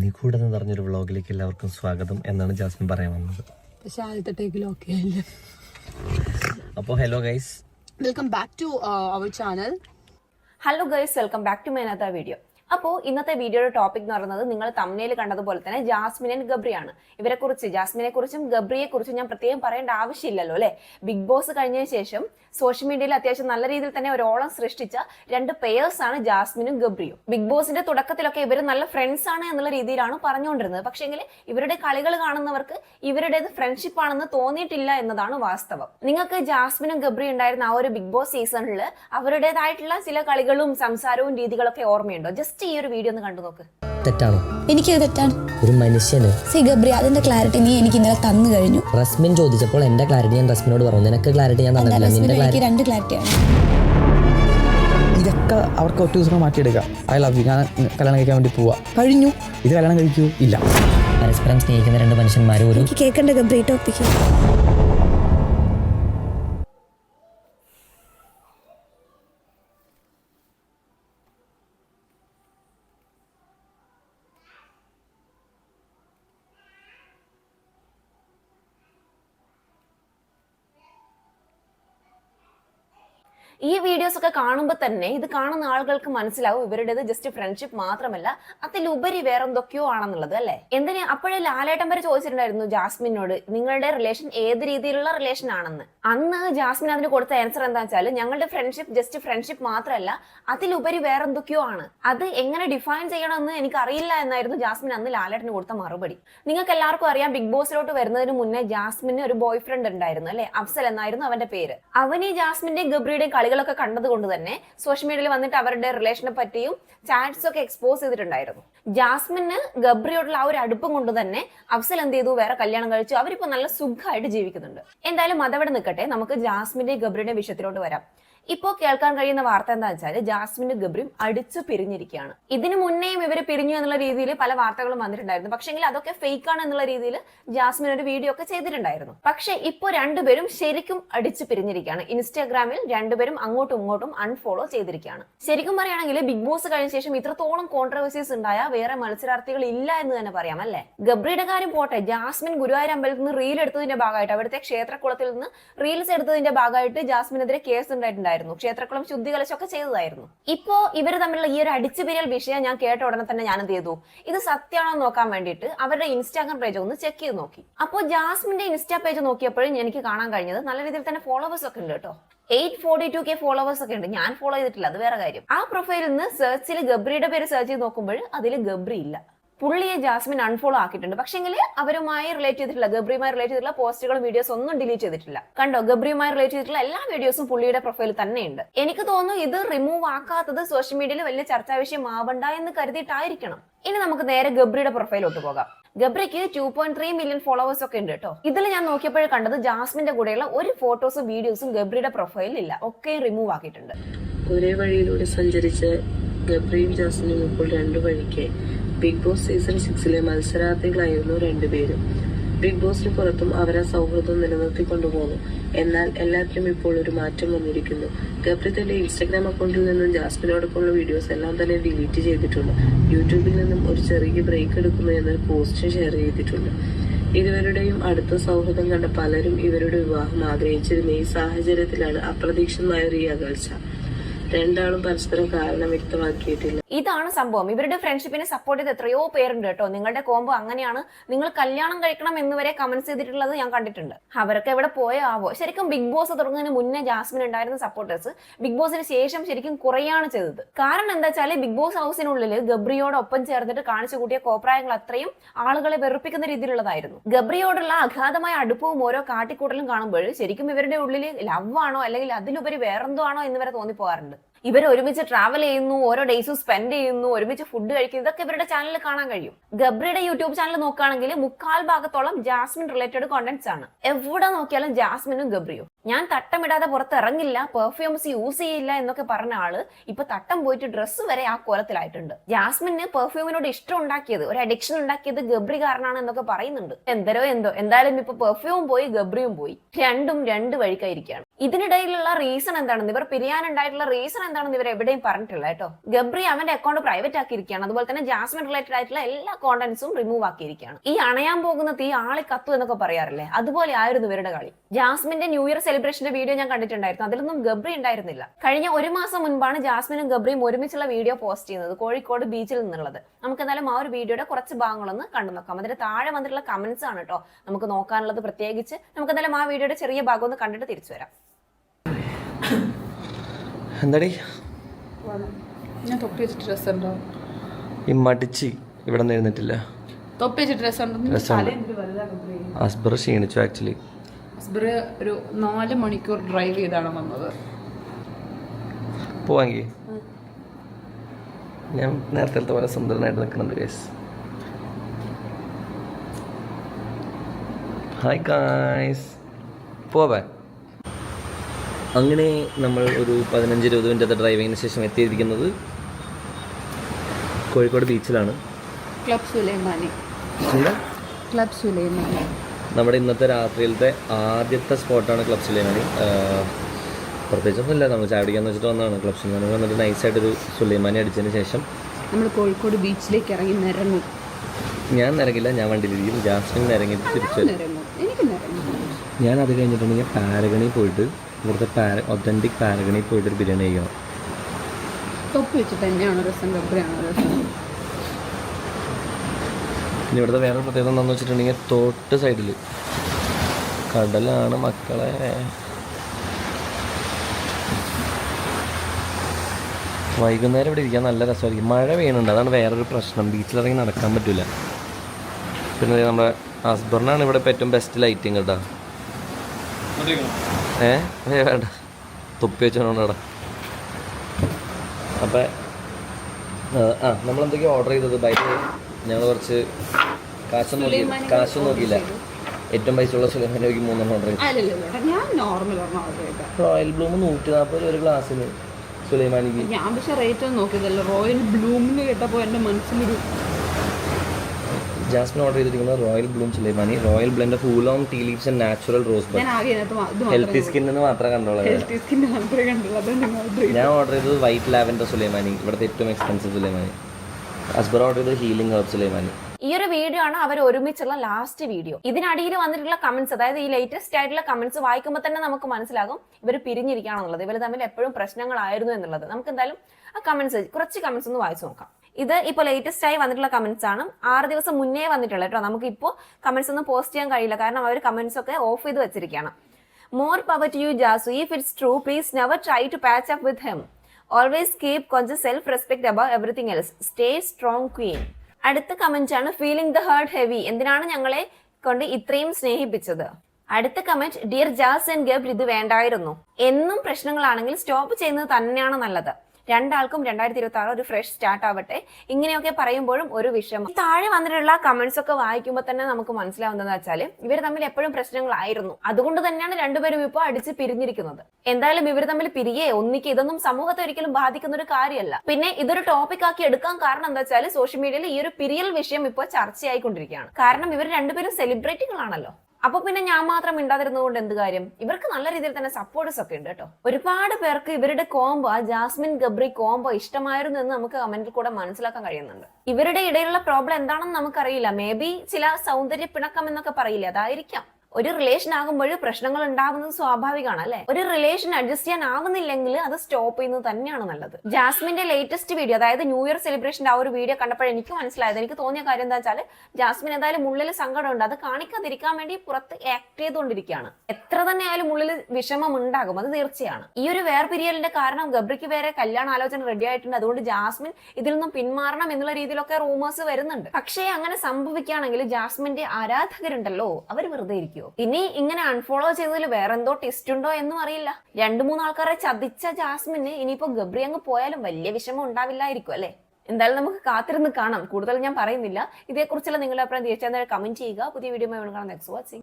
നിഗൂഢത നിറഞ്ഞൊരു വ്ളോഗിലേക്ക് എല്ലാവർക്കും സ്വാഗതം എന്നാണ് ജാസ്മിൻ പറയാൻ വന്നത്. പക്ഷെ ആദ്യത്തെ ടേക്കിൽ ഓക്കെ ആയില്ല അപ്പോൾ hello guys welcome back to our channel hello guys welcome back to my another video അപ്പോൾ ഇന്നത്തെ വീഡിയോയുടെ ടോപ്പിക് എന്ന് പറയുന്നത് നിങ്ങൾ തമ്മിൽ കണ്ടതുപോലെ തന്നെ ജാസ്മിൻ ആൻഡ് ഗബ്രിയാണ് ഇവരെ കുറിച്ച് ജാസ്മിനെ കുറിച്ചും ഗബ്രിയെ കുറിച്ചും ഞാൻ പ്രത്യേകം പറയേണ്ട ആവശ്യമില്ലല്ലോ അല്ലെ? ബിഗ് ബോസ് കഴിഞ്ഞതിന് ശേഷം സോഷ്യൽ മീഡിയയിൽ അത്യാവശ്യം നല്ല രീതിയിൽ തന്നെ ഒരോളം സൃഷ്ടിച്ച രണ്ട് പേയേഴ്സ് ആണ് ജാസ്മിനും ഗബ്രിയും. ബിഗ് ബോസിന്റെ തുടക്കത്തിലൊക്കെ ഇവർ നല്ല ഫ്രണ്ട്സ് ആണ് എന്നുള്ള രീതിയിലാണ് പറഞ്ഞുകൊണ്ടിരുന്നത്. പക്ഷേങ്കിൽ ഇവരുടെ കളികൾ കാണുന്നവർക്ക് ഇവരുടേത് ഫ്രണ്ട്ഷിപ്പ് ആണെന്ന് തോന്നിയിട്ടില്ല എന്നതാണ് വാസ്തവം. നിങ്ങൾക്ക് ജാസ്മിനും ഗബ്രി ഉണ്ടായിരുന്ന ആ ഒരു ബിഗ് ബോസ് സീസണിൽ അവരുടേതായിട്ടുള്ള ചില കളികളും സംസാരവും രീതികളൊക്കെ ഓർമ്മയുണ്ടോ? ജസ്റ്റ് ഈ ഒരു വീഡിയോ ഒന്ന് കണ്ടു നോക്ക്. തെറ്റാണോ? എനിക്കത് തെറ്റാണ്. ഒരു മനുഷ്യന് സി ഗബ്രി അതിന്റെ ക്ലാരിറ്റി നീ എനിക്ക് ഇന്നലെ തന്നു കഴിഞ്ഞു. റസ്മിൻ ചോദിച്ചപ്പോൾ എന്റെ ക്ലാരിറ്റി ഞാൻ റസ്മിനോട് പറഞ്ഞു. നിനക്ക് ക്ലാരിറ്റി ഞാൻ തന്നില്ല നിന്റെ എനിക്ക് ക്ലാരിറ്റി രണ്ട് ക്ലാരിറ്റിയാണ് ഇതൊക്കെ അവർക്ക് ഒറ്റ ദിവസം മാറ്റിയെടുക്കാം ഐ ലവ് യു ഞാൻ കല്യാണം കഴിക്കാൻ വേണ്ടി പോവാ. കഴിഞ്ഞു. ഇത് കല്യാണം കഴിക്കൂ. ഇല്ല. പരസ്പരം സ്നേഹിക്കുന്ന രണ്ട് മനുഷ്യന്മാരും ഒരു കേൾക്കേണ്ട ഗബ്രി ടോപ്പിക്ക് ഈ വീഡിയോസ് ഒക്കെ കാണുമ്പോൾ തന്നെ ഇത് കാണുന്ന ആളുകൾക്ക് മനസ്സിലാവും ഇവരുടേത് ജസ്റ്റ് ഫ്രണ്ട്ഷിപ്പ് മാത്രമല്ല അതിലുപരി വേറെ എന്തൊക്കെയോ ആണെന്നുള്ളത് അല്ലേ? എന്തിന് അപ്പോഴേ ലാലേട്ടൻ വരെ ചോദിച്ചിട്ടുണ്ടായിരുന്നു ജാസ്മിനോട് നിങ്ങളുടെ റിലേഷൻ ഏത് രീതിയിലുള്ള റിലേഷൻ ആണെന്ന്? അന്ന് ജാസ്മിൻ അതിന് കൊടുത്ത ആൻസർ എന്താ വെച്ചാൽ ഞങ്ങളുടെ ഫ്രണ്ട്ഷിപ്പ് ജസ്റ്റ് ഫ്രണ്ട്ഷിപ്പ് മാത്രമല്ല അതിലുപരി വേറെ എന്തൊക്കെയോ ആണ്. അത് എങ്ങനെ ഡിഫൈൻ ചെയ്യണമെന്ന് എനിക്ക് അറിയില്ല എന്നായിരുന്നു ജാസ്മിൻ അന്ന് ലാലേട്ടന് കൊടുത്ത മറുപടി. നിങ്ങൾക്ക് എല്ലാവർക്കും അറിയാം ബിഗ് ബോസിലോട്ട് വരുന്നതിന് മുന്നേ ജാസ്മിന് ഒരു ബോയ് ഫ്രണ്ട് ഉണ്ടായിരുന്നു അല്ലെ? അഫ്സൽ എന്നായിരുന്നു അവന്റെ പേര്. അവനെ ഈ ജാസ്മിന്റെ ഗബ്രിയുടെയും കളികളൊക്കെ കണ്ടതുകൊണ്ട് തന്നെ സോഷ്യൽ മീഡിയയിൽ വന്നിട്ട് അവരുടെ റിലേഷനെ പറ്റിയും ചാറ്റ്സ് ഒക്കെ എക്സ്പോസ് ചെയ്തിട്ടുണ്ടായിരുന്നു. ജാസ്മിന് ഗബ്രിയോടുള്ള ആ ഒരു അടുപ്പം കൊണ്ട് തന്നെ അഫ്സൽ എന്ത് ചെയ്തു? വേറെ കല്യാണം കഴിച്ചു. അവരിപ്പോ നല്ല സുഖമായിട്ട് ജീവിക്കുന്നുണ്ട്. എന്തായാലും അതവിടെ നിൽക്കട്ടെ. നമുക്ക് ജാസ്മിന്റെ ഗബ്രിയുടെ വിഷയത്തിലോട്ട് വരാം. ഇപ്പോ കേൾക്കാൻ കഴിയുന്ന വാർത്ത എന്താ വെച്ചാൽ ജാസ്മിനും ഗബ്രിയും അടിച്ചു പിരിഞ്ഞിരിക്കുകയാണ്. ഇതിനു മുന്നേയും ഇവർ പിരിഞ്ഞു എന്നുള്ള രീതിയിൽ പല വാർത്തകളും വന്നിട്ടുണ്ടായിരുന്നു. പക്ഷേങ്കിൽ അതൊക്കെ ഫേക്ക് ആണ് എന്നുള്ള രീതിയിൽ ജാസ്മിൻ ഒരു വീഡിയോ ഒക്കെ ചെയ്തിട്ടുണ്ടായിരുന്നു. പക്ഷെ ഇപ്പോ രണ്ടുപേരും ശരിക്കും അടിച്ചു പിരിഞ്ഞിരിക്കുകയാണ്. ഇൻസ്റ്റാഗ്രാമിൽ രണ്ടുപേരും അങ്ങോട്ടും ഇങ്ങോട്ടും അൺഫോളോ ചെയ്തിരിക്കുകയാണ്. ശരിക്കും പറയുകയാണെങ്കിൽ ബിഗ് ബോസ് കഴിഞ്ഞ ശേഷം ഇത്രത്തോളം കോൺട്രവേഴ്സീസ് ഉണ്ടായ വേറെ മത്സരാർത്ഥികൾ ഇല്ല എന്ന് തന്നെ പറയാം അല്ലേ? ഗബ്രിയുടെ കാര്യം പോട്ടെ ജാസ്മിൻ ഗുരുവായൂർ അമ്പലത്തിൽ നിന്ന് റീൽ എടുത്തതിന്റെ ഭാഗമായിട്ട് അവിടുത്തെ ക്ഷേത്രക്കുളത്തിൽ നിന്ന് റീൽസ് എടുത്തതിന്റെ ഭാഗമായിട്ട് ജാസ്മിനെതിരെ കേസ് ഉണ്ടായിട്ടുണ്ടായിരുന്നു. ക്ഷേത്രക്കുളം ശുദ്ധി കലശമൊക്കെ ചെയ്തതായിരുന്നു. ഇപ്പോ ഇവർ തമ്മിലുള്ള ഈ ഒരു അടിച്ചുപിരിയൽ വിഷയം ഞാൻ കേട്ട ഉടനെ തന്നെ ഞാൻ എന്ത് ചെയ്തു? ഇത് സത്യമാണോ നോക്കാൻ വേണ്ടിയിട്ട് അവരുടെ ഇൻസ്റ്റാഗ്രാം പേജ് ഒന്ന് ചെക്ക് ചെയ്ത് നോക്കി. അപ്പോൾ ജാസ്മിന്റെ ഇൻസ്റ്റാ പേജ് നോക്കിയപ്പോഴും എനിക്ക് കാണാൻ കഴിഞ്ഞത് നല്ല രീതിയിൽ തന്നെ ഫോളോവേഴ്സ് ഒക്കെ ഉണ്ട് കേട്ടോ. Eight forty two K followers ഒക്കെ ഉണ്ട്. ഞാൻ ഫോളോ ചെയ്തിട്ടില്ല. അത് വേറെ കാര്യം. ആ പ്രൊഫൈലിൽ നിന്ന് സെർച്ചിൽ ഗബ്രിയുടെ പേര് സെർച്ച് ചെയ്ത് നോക്കുമ്പോൾ അതിൽ ഗബ്രി ഇല്ല. പുള്ളിയെ ജാസ്മിൻ അൺഫോളോ ആക്കിയിട്ടുണ്ട്. പക്ഷെങ്കിൽ അവരുമായി റിലേറ്റ് ചെയ്തിട്ടില്ല. ഗബ്രിയുമായി റിലേറ്റ് ചെയ്തിട്ടുള്ള പോസ്റ്റുകളും വീഡിയോസ് ഒന്നും ഡിലീറ്റ് ചെയ്തിട്ടില്ല. കണ്ടോ? ഗബ്രിയുമായി റിലേറ്റ് ചെയ്തിട്ടുള്ള എല്ലാ വീഡിയോസും പുള്ളിയുടെ പ്രൊഫൈലിൽ തന്നെയുണ്ട്. എനിക്ക് തോന്നുന്നു ഇത് റിമൂവ് ആക്കാത്തത് സോഷ്യൽ മീഡിയയിൽ വലിയ ചർച്ചാ വിഷയം ആവണ്ട എന്ന് കരുതിയിട്ടായിരിക്കണം. ഇനി നമുക്ക് നേരെ ഗബ്രിയുടെ പ്രൊഫൈലോട്ട് പോകാം. ഗബ്രിക്ക് two point three million followers ഒക്കെ ഉണ്ട് കേട്ടോ. ഇതിൽ ഞാൻ നോക്കിയപ്പോഴും കണ്ടത് ജാസ്മിന്റെ കൂടെയുള്ള ഒരു ഫോട്ടോസും വീഡിയോസും ഗബ്രിയുടെ പ്രൊഫൈലിൽ ഇല്ല. ഒക്കെ റിമൂവ് ആക്കിയിട്ടുണ്ട്. ഒരേ വഴിയിലൂടെ സഞ്ചരിച്ച ഗബ്രിയും ജാസ്മിനും ഇപ്പോൾ രണ്ടു വഴിക്ക് ബിഗ് ബോസ് സീസൺ സിക്സിലെ മത്സരാർത്ഥികളായിരുന്നു രണ്ടുപേരും. ബിഗ് ബോസിന് പുറത്തും അവരെ സൗഹൃദം നിലനിർത്തിക്കൊണ്ടുപോകുന്നു എന്നാൽ എല്ലാത്തിലും ഇപ്പോൾ ഒരു മാറ്റം വന്നിരിക്കുന്നു. ഗബ്രി തന്റെ ഇൻസ്റ്റാഗ്രാം അക്കൗണ്ടിൽ നിന്നും ജാസ്മിനോടൊപ്പമുള്ള വീഡിയോസ് എല്ലാം തന്നെ ഡിലീറ്റ് ചെയ്തിട്ടുണ്ട്. യൂട്യൂബിൽ നിന്നും ഒരു ചെറിയ ബ്രേക്ക് എടുക്കുന്നു എന്നൊരു പോസ്റ്റ് ഷെയർ ചെയ്തിട്ടുണ്ട്. ഇരുവരുടെയും അടുത്ത സൗഹൃദം കണ്ട പലരും ഇവരുടെ വിവാഹം ആഗ്രഹിച്ചിരുന്ന ഈ സാഹചര്യത്തിലാണ് അപ്രതീക്ഷിതമായ ഒരു അകൽച്ച. രണ്ടാളും പരസ്പരം കാരണം വ്യക്തമാക്കിയിട്ടില്ല. ഇതാണ് സംഭവം. ഇവരുടെ ഫ്രണ്ട്ഷിപ്പിനെ സപ്പോർട്ട് ചെയ്ത് എത്രയോ പേരുണ്ട് കേട്ടോ. നിങ്ങളുടെ കോംബോ അങ്ങനെയാണ്. നിങ്ങൾ കല്യാണം കഴിക്കണം എന്ന് വരെ കമന്റ്സ് ചെയ്തിട്ടുള്ളത് ഞാൻ കണ്ടിട്ടുണ്ട്. അവരൊക്കെ എവിടെ പോയോ ആവോ ശരിക്കും ബിഗ് ബോസ് തുടങ്ങുന്നതിന് മുന്നേ ജാസ്മിൻ ഉണ്ടായിരുന്ന സപ്പോർട്ടേഴ്സ് ബിഗ് ബോസിന് ശേഷം ശരിക്കും കുറയാണ് ചെയ്തത്. കാരണം എന്താ വെച്ചാൽ ബിഗ് ബോസ് ഹൗസിനുള്ളിൽ ഗബ്രിയോടൊപ്പം ചേർന്നിട്ട് കാണിച്ചു കൂട്ടിയ കോപ്രായങ്ങൾ അത്രയും ആളുകളെ വെറുപ്പിക്കുന്ന രീതിയിലുള്ളതായിരുന്നു. ഗബ്രിയോടുള്ള അഗാധമായ അടുപ്പവും ഓരോ കാട്ടിക്കൂട്ടലും കാണുമ്പോൾ ശരിക്കും ഇവരുടെ ഉള്ളിൽ ലവ് ആണോ അല്ലെങ്കിൽ അതിലുപരി വേറെന്തോ ആണോ എന്ന് വരെ തോന്നിപ്പോകാറുണ്ട്. ഇവർ ഒരുമിച്ച് ട്രാവൽ ചെയ്യുന്നു ഓരോ ഡേയ്സും സ്പെൻഡ് ചെയ്യുന്നു ഒരുമിച്ച് ഫുഡ് കഴിക്കുന്നു ഇതൊക്കെ ഇവരുടെ ചാനലിൽ കാണാൻ കഴിയും. ഗബ്രിയുടെ യൂട്യൂബ് ചാനൽ നോക്കുകയാണെങ്കിൽ മുക്കാൽ ഭാഗത്തോളം ജാസ്മിൻ റിലേറ്റഡ് കോണ്ടന്റ്സ് ആണ്. എവിടെ നോക്കിയാലും ജാസ്മിനും ഗബ്രിയും. ഞാൻ തട്ടമിടാതെ പുറത്തിറങ്ങില്ല പെർഫ്യൂംസ് യൂസ് ചെയ്യില്ല എന്നൊക്കെ പറഞ്ഞ ആൾ ഇപ്പൊ തട്ടം പോയിട്ട് ഡ്രസ്സ് വരെ ആ കോലത്തിലായിട്ടുണ്ട്. ജാസ്മിന് പെർഫ്യൂമിനോട് ഇഷ്ടം ഉണ്ടാക്കിയത് ഒരു അഡിക്ഷൻ ഉണ്ടാക്കിയത് ഗബ്രി കാരണമാണ് എന്നൊക്കെ പറയുന്നുണ്ട്. എന്തരോ എന്തോ എന്തായാലും ഇപ്പൊ പെർഫ്യൂം പോയി ഗബ്രിയും പോയി. രണ്ടും രണ്ട് വഴിക്കായിരിക്കാണ് ഇതിനിടയിലുള്ള റീസൺ എന്താണെന്ന് ഇവർ പിരിയാനുണ്ടായിട്ടുള്ള റീസൺ എന്താണെന്ന് ഇവർ എവിടെയും പറഞ്ഞിട്ടില്ല കേട്ടോ. ഗബ്രി അവന്റെ അക്കൗണ്ട് പ്രൈവറ്റ് ആക്കിയിരിക്കുകയാണ്. അതുപോലെ തന്നെ ജാസ്മിൻ റിലേറ്റഡ് ആയിട്ടുള്ള എല്ലാ കോണ്ടന്റ്സും റിമൂവ് ആക്കിയിരിക്കുകയാണ്. ഈ അണയാൻ പോകുന്ന തീ ആളെ കത്തു എന്നൊക്കെ പറയാറില്ലേ? അതുപോലെ ആയിരുന്നു ഇവരുടെ കളി. ജാസ്മിന്റെ ന്യൂ ഇയർ സെലിബ്രേഷന്റെ വീഡിയോ ഞാൻ കണ്ടിട്ടുണ്ടായിരുന്നു. അതിലൊന്നും ഗബ്രി ഉണ്ടായിരുന്നില്ല. കഴിഞ്ഞ ഒരു മാസം മുൻപാണ് ജാസ്മിനും ഗബ്രിയും ഒരുമിച്ചുള്ള വീഡിയോ പോസ്റ്റ് ചെയ്യുന്നത് കോഴിക്കോട് ബീച്ചിൽ നിന്നുള്ളത്. നമുക്ക് എന്തായാലും ആ ഒരു വീഡിയോയുടെ കുറച്ച് ഭാഗങ്ങളൊന്ന് കണ്ടു നോക്കാം. അതിന്റെ താഴെ വന്നിട്ടുള്ള കമന്റ്സ് ആണ് കേട്ടോ നമുക്ക് നോക്കാനുള്ളത്. പ്രത്യേകിച്ച് നമുക്ക് എന്തായാലും ആ വീഡിയോയുടെ ചെറിയ ഭാഗം ഒന്ന് കണ്ടിട്ട് തിരിച്ചു വരാം. എന്താടി? ഞാൻ തൊപ്പി വെച്ചിട്ട് ഡ്രസ് ഉണ്ടോ ഈ മടിച്ച് ഇവിടെ നിന്ന് എഴുന്നിട്ടില്ല തൊപ്പി വെച്ചിട്ട് ഡ്രസ് ഉണ്ടോ രസമുണ്ട്. അസ്ബർ ക്ഷീണിച്ചു ആക്ച്വലി ഒരു നാല് മണിക്കൂർ ഡ്രൈവ് ചെയ്താണ് വന്നത്. പോവാങ്കി ഞാൻ നേരത്തെ പോലെ സുന്ദരനായിട്ട് നിൽക്കുന്നുണ്ട് കേസ് ഹായ് ഗായ്സ് പോവാ. അങ്ങനെ നമ്മൾ ഒരു പതിനഞ്ച് ഇരുപത് മിനിറ്റത്തെ ഡ്രൈവിങ്ങിന് ശേഷം എത്തിയിരിക്കുന്നത് കോഴിക്കോട് ബീച്ചിലാണ് ക്ലബ് സുലൈമാനി ക്ലബ് സുലൈമാനി നമ്മുടെ ഇന്നത്തെ രാത്രിയിലത്തെ ആദ്യത്തെ സ്പോട്ടാണ് ക്ലബ് സുലൈമാനി പ്രത്യേകിച്ചൊന്നുമില്ല. നമ്മൾ ചായ പിടിക്കാന്ന് വെച്ചിട്ട് വന്നതാണ്. ക്ലബ് സുലൈമാനി വന്നിട്ട് നൈസായിട്ടൊരു സുലൈമാനി അടിച്ചതിന് ശേഷം നമ്മൾ കോഴിക്കോട് ബീച്ചിലേക്ക് ഇറങ്ങി നിരങ്ങും ഞാൻ നിരങ്ങില്ല. ഞാൻ വണ്ടിയിലിരിക്കും. ജാസ്മിൻ നിരങ്ങിയിട്ട് തിരിച്ചു നിരങ്ങും. ഞാൻ അത് കഴിഞ്ഞിട്ടുണ്ടെങ്കിൽ പാരഗണി പോയിട്ട് ഇവിടുത്തെ പാര ഒത്തന്റിക് പാരഗണി പോയിട്ടൊരു ബിരിയാണി കഴിക്കണം. തൊപ്പ് വെച്ചിട്ട് തന്നെയാണ് രസം? ഗബ്രിയാണോ രസം? പിന്നെ ഇവിടുത്തെ വേറെ പ്രത്യേകത എന്താണെന്ന് വെച്ചിട്ടുണ്ടെങ്കിൽ തോട്ട് സൈഡിൽ കടലാണ് മക്കളെ. വൈകുന്നേരം ഇവിടെ ഇരിക്കാൻ നല്ല രസമായിരിക്കും. മഴ വീണുണ്ട് അതാണ് വേറൊരു പ്രശ്നം. ബീച്ചിലിറങ്ങി നടക്കാൻ പറ്റില്ല പിന്നെ നമ്മുടെ ഹസ്ബറിനാണ് ഇവിടെ ഏറ്റവും ബെസ്റ്റ് ലൈറ്റിങ് കേട്ടോ. ഏ? വേണ്ട. തുപ്പി വെച്ചോണ്ടാ അപ്പം ആ നമ്മൾ എന്തൊക്കെയോ ഓർഡർ ചെയ്തത്? ബൈക്ക് ഞങ്ങൾ കുറച്ച് കാശൊന്നും നോക്കി കാശൊന്നും നോക്കിയില്ല. ഏറ്റവും പൈസ ഉള്ള സുലൈമാൻ നോക്കി മൂന്നെണ്ണം ഓർഡർ ചെയ്തു റോയൽ ബ്ലൂം നൂറ്റി നാൽപ്പത് രൂപ ഒരു ഗ്ലാസ്സിന് സുലൈമാനിക്ക്. ഞാൻ പക്ഷെ റേറ്റ് നോക്കിയതല്ലോ. റോയൽ ബ്ലൂമിന് കേട്ടപ്പോൾ എന്റെ മനസ്സിലൊരു ജാസ്മിൻ ഓർഡർ ചെയ്തിരിക്കുന്നത് royal bloom sulaimani royal blend of oolong tea leaves and natural rose bud healthy skin എന്ന് മാത്രമേ കണ്ടോളൂ ഹെൽത്തി സ്കിൻ മാത്രമേ കണ്ടുള്ളൂ അതാണ് ഞാൻ ഓർഡർ ചെയ്തത്. ഞാൻ ഓർഡർ ചെയ്തത് വൈറ്റ് ലാവൻഡർ സുലൈമാനി ഇവിടുത്തെ ഏറ്റവും എക്സ്പെൻസീവ് സുലൈമാനി അസ്ബർ ഓർഡർ ചെയ്തത് ഹീലിംഗ് ഹെർബ് സുലൈമാനി ഈ ഒരു വീഡിയോ ആണ് അവർ ഒരുമിച്ചുള്ള ലാസ്റ്റ് വീഡിയോ ഇതിനടിയിൽ വന്നിട്ടുള്ള കമന്റ്സ് അതായത് ഈ ലേറ്റസ്റ്റ് ആയിട്ടുള്ള കമന്റ്സ് വായിക്കുമ്പോൾ തന്നെ നമുക്ക് മനസ്സിലാകും ഇവർ പിരിഞ്ഞിരിക്കുകയാണെന്നുള്ളത്. ഇവർ തമ്മിൽ എപ്പോഴും പ്രശ്നങ്ങളായിരുന്നു എന്നുള്ളത്. നമുക്ക് എന്തായാലും ആ കമന്റ്സ് കുറച്ച് കമന്റ്സ് ഒന്ന് വായിച്ചു നോക്കാം. ഇത് ഇപ്പോൾ ലേറ്റസ്റ്റ് ആയി വന്നിട്ടുള്ള കമന്റ്സ് ആണ്. ആറ് ദിവസം മുന്നേ വന്നിട്ടുള്ള കേട്ടോ നമുക്ക് ഇപ്പോൾ കമന്റ്സ് ഒന്നും പോസ്റ്റ് ചെയ്യാൻ കഴിയില്ല. കാരണം അവർ കമന്റ്സ് ഒക്കെ ഓഫ് ചെയ്ത് വെച്ചിരിക്കുകയാണ് more power to you Jasu if it's true please never try to patch up with him always keep കൊഞ്ച് self respect above everything else stay strong queen അടുത്ത കമന്റ് ആണ് ഫീലിംഗ് ദ ഹേർട്ട് ഹെവി എന്തിനാണ് ഞങ്ങളെ കൊണ്ട് ഇത്രയും സ്നേഹിപ്പിച്ചത്? അടുത്ത comment dear Jas and Gabri ഇത് വേണ്ടായിരുന്നു. എന്നും പ്രശ്നങ്ങളാണെങ്കിൽ സ്റ്റോപ്പ് ചെയ്യുന്നത് തന്നെയാണ് നല്ലത്. രണ്ടാൾക്കും രണ്ടായിരത്തി ഇരുപത്തി ആറ് ഒരു ഫ്രഷ് സ്റ്റാർട്ട് ആവട്ടെ. ഇങ്ങനെയൊക്കെ പറയുമ്പോഴും ഒരു വിഷമം. താഴെ വന്നിട്ടുള്ള കമന്റ്സ് ഒക്കെ വായിക്കുമ്പോൾ തന്നെ നമുക്ക് മനസ്സിലാവുന്നതെന്ന് വെച്ചാൽ ഇവർ തമ്മിൽ എപ്പോഴും പ്രശ്നങ്ങളായിരുന്നു. അതുകൊണ്ട് തന്നെയാണ് രണ്ടുപേരും ഇപ്പോൾ അടിച്ച് പിരിഞ്ഞിരിക്കുന്നത്. എന്തായാലും ഇവർ തമ്മിൽ പിരികെ ഒന്നിക്ക് ഇതൊന്നും സമൂഹത്തെ ഒരിക്കലും ബാധിക്കുന്ന ഒരു കാര്യമല്ല. പിന്നെ ഇതൊരു ടോപ്പിക് ആക്കി എടുക്കാൻ കാരണം എന്താ വെച്ചാൽ സോഷ്യൽ മീഡിയയിൽ ഈ ഒരു പിരിയൽ വിഷയം ഇപ്പോൾ ചർച്ചയായിക്കൊണ്ടിരിക്കുകയാണ്. കാരണം ഇവർ രണ്ടുപേരും സെലിബ്രിറ്റികളാണല്ലോ അപ്പൊ പിന്നെ ഞാൻ മാത്രം ഇണ്ടാതിരുന്നത് കൊണ്ട് എന്ത് കാര്യം? ഇവർക്ക് നല്ല രീതിയിൽ തന്നെ സപ്പോർട്ടേഴ്സ് ഒക്കെ ഉണ്ട് കേട്ടോ. ഒരുപാട് പേർക്ക് ഇവരുടെ കോംബോ ജാസ്മിൻ ഗബ്രി കോംബോ ഇഷ്ടമായിരുന്നു എന്ന് നമുക്ക് കമന്റിൽ കൂടെ മനസ്സിലാക്കാൻ കഴിയുന്നുണ്ട്. ഇവരുടെ ഇടയിലുള്ള പ്രോബ്ലം എന്താണെന്ന് നമുക്കറിയില്ല. മേ ബി ചില സൗന്ദര്യ പിണക്കം എന്നൊക്കെ പറയില്ല? അതായിരിക്കാം. ഒരു റിലേഷൻ ആകുമ്പോൾ പ്രശ്നങ്ങൾ ഉണ്ടാകുന്നത് സ്വാഭാവികമാണ് അല്ലെ? ഒരു റിലേഷൻ അഡ്ജസ്റ്റ് ചെയ്യാൻ ആവുന്നില്ലെങ്കിൽ അത് സ്റ്റോപ്പ് ചെയ്യുന്നത് തന്നെയാണ് നല്ലത്. ജാസ്മിന്റെ ലേറ്റസ്റ്റ് വീഡിയോ അതായത് ന്യൂ ഇയർ സെലിബ്രേഷന്റെ ആ ഒരു വീഡിയോ കണ്ടപ്പോൾ എനിക്ക് മനസ്സിലായത്. എനിക്ക് തോന്നിയ കാര്യം എന്താ വെച്ചാൽ ജാസ്മിൻ എന്തായാലും ഉള്ളിൽ സങ്കടമുണ്ട്. അത് കാണിക്കാതിരിക്കാൻ വേണ്ടി പുറത്ത് ആക്ട് ചെയ്തുകൊണ്ടിരിക്കുകയാണ്. എത്ര തന്നെ ആയാലും ഉള്ളിൽ വിഷമം ഉണ്ടാകും. അത് തീർച്ചയാണ്. ഈ ഒരു വേർപിരിയലിന്റെ കാരണം ഗബ്രിക്ക് വേറെ കല്യാണ ആലോചന റെഡി ആയിട്ടുണ്ട്. അതുകൊണ്ട് ജാസ്മിൻ ഇതിൽ നിന്നും പിന്മാറണം എന്നുള്ള രീതിയിലൊക്കെ റൂമേഴ്സ് വരുന്നുണ്ട്. പക്ഷേ അങ്ങനെ സംഭവിക്കുകയാണെങ്കിൽ ജാസ്മിന്റെ ആരാധകരുണ്ടല്ലോ. അവർ വെറുതെ ഇരിക്കുമോ ഇനി ഇങ്ങനെ അൺഫോളോ ചെയ്തതിൽ വേറെ എന്തോ ടെസ്റ്റ് ഉണ്ടോ എന്നും അറിയില്ല. രണ്ടു മൂന്ന് ആൾക്കാരെ ചതിച്ച ജാസ്മിന് ഇനിയിപ്പോ ഗബ്രി അങ്ങ് പോയാലും വലിയ വിഷമം ഉണ്ടാവില്ലായിരിക്കും അല്ലെ? എന്തായാലും നമുക്ക് കാത്തിരുന്ന് കാണാം. കൂടുതൽ ഞാൻ പറയുന്നില്ല. ഇതേക്കുറിച്ചുള്ള നിങ്ങളുടെ അഭിപ്രായം തീർച്ചയായും കമന്റ് ചെയ്യുക. പുതിയ വീഡിയോ നെക്സ്റ്റ് വാച്ചിങ്